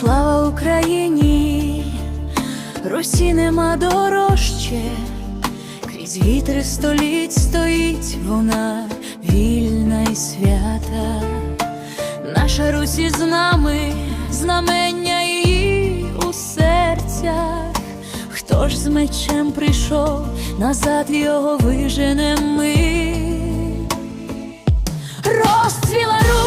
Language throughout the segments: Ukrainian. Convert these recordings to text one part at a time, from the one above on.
Слава Україні, Русі нема дорожче, крізь вітри століть стоїть вона, вільна і свята. Наша Русі з нами, знамення її у серцях. Хто ж з мечем прийшов, назад його виженем ми. Розцвіла Русь,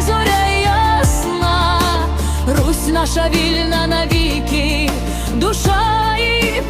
зоря ясна, Русь наша вільна навіки, душа і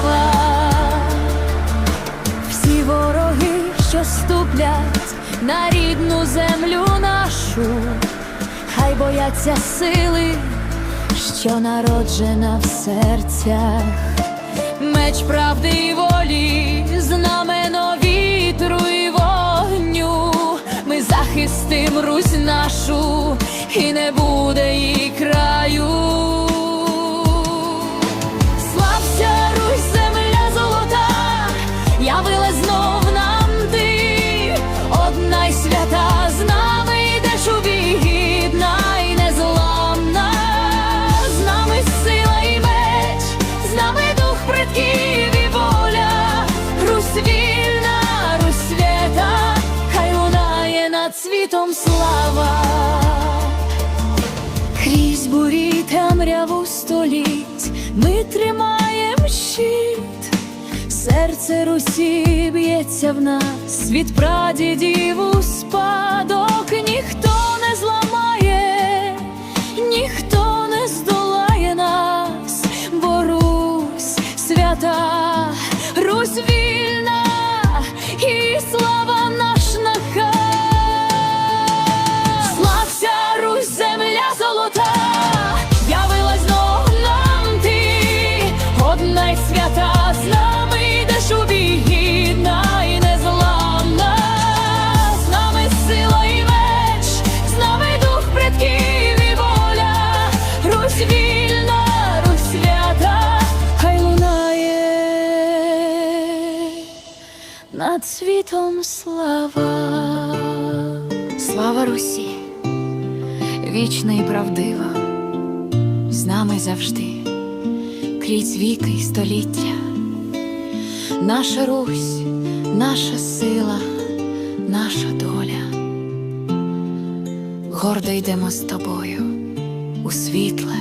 слава всі вороги, що ступлять на рідну землю нашу, хай бояться сили, що народжена в серцях, меч правди і волі, знамено вітру і вогню. Ми захистим Русь нашу, і не буде їй краю. Над світом слава. Крізь бурі темряву століть. Ми тримаєм щит, серце Русі б'ється в нас. Від прадідів у спадок, ніхто над світом слава. Слава Русі, вічна і правдива, з нами завжди, крізь віки й століття. Наша Русь, наша сила, наша доля. Гордо йдемо з тобою у світле,